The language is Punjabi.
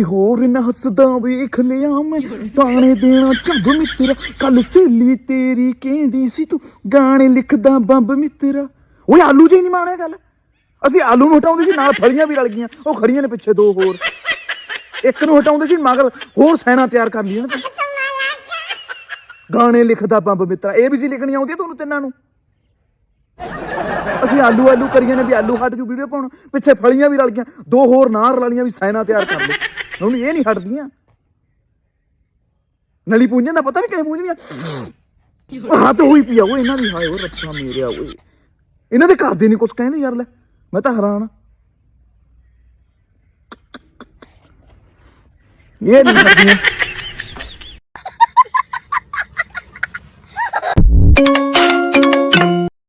ਹੋਰ ਨਾ ਹੱਸਦਾ ਵੇਖ ਲਿਆ ਮੈਂ। ਤਾਣੇ ਦੇਣਾ ਝੰਬ ਮਿੱਤਰਾ ਕੱਲ ਸਹੇਲੀ ਤੇਰੀ ਕਹਿੰਦੀ ਸੀ ਤੂੰ ਗਾਣੇ ਲਿਖਦਾ ਬੰਬ ਮਿੱਤਰਾ। ਓਏ ਆਲੂ ਜੀ ਨਹੀਂ ਮਾਣਿਆ ਗੱਲ? ਅਸੀਂ ਆਲੂ ਨੂੰ ਹਟਾਉਂਦੇ ਸੀ, ਨਾਲ ਫਲੀਆਂ ਵੀ ਰਲ ਗਈਆਂ। ਉਹ ਖੜੀਆਂ ਨੇ ਪਿੱਛੇ ਦੋ ਹੋਰ। ਇੱਕ ਨੂੰ ਹਟਾਉਂਦੇ ਸੀ, ਮਗਰ ਹੋਰ ਸੈਨਾ ਤਿਆਰ ਕਰ ਲਈਆਂ ਨੇ ਗਾਣੇ ਲਿਖਦਾ ਬੰਬ ਮਿੱਤਰਾ, ਇਹ ਵੀ ਸੀ ਲਿਖਣੀ ਆਉਂਦੀ ਤੁਹਾਨੂੰ ਤਿੰਨਾਂ ਨੂੰ? ਅਸੀਂ ਆਲੂ ਆਲੂ ਕਰੀਏ ਨੇ ਵੀ ਆਲੂ ਹਟ ਜੂ, ਵੀਡੀਓ ਪਾਉਣ। ਪਿੱਛੇ ਫਲੀਆਂ ਵੀ ਰਲ ਗਈਆਂ। ਦੋ ਹੋਰ ਨਾਲ ਰਲੀਆਂ ਵੀ ਸੈਨਾ ਤਿਆਰ ਕਰ ਲਓ ਹੁਣ ਇਹ ਨਹੀਂ ਹਟਦੀਆਂ। ਨਲੀ ਪੂੰਝਣ ਦਾ ਪਤਾ ਵੀ ਕਿਵੇਂ ਪੂੰਝਣੀਆਂ? ਹੱਥ ਹੋਈ ਪਈ ਉਹ ਇਹਨਾਂ ਦੀ ਹਾਏ ਉਹ ਰੱਖਾ ਮੇਰਿਆ ਓਏ। ਇਹਨਾਂ ਦੇ ਘਰ ਦੇ ਨਹੀਂ ਕੁਝ ਕਹਿੰਦੇ ਯਾਰ, ਲੈ, ਮੈਂ ਤਾਂ ਹੈਰਾਨ ਆ। ਇਹ ਨਹੀਂ ਹਟਦੀਆਂ।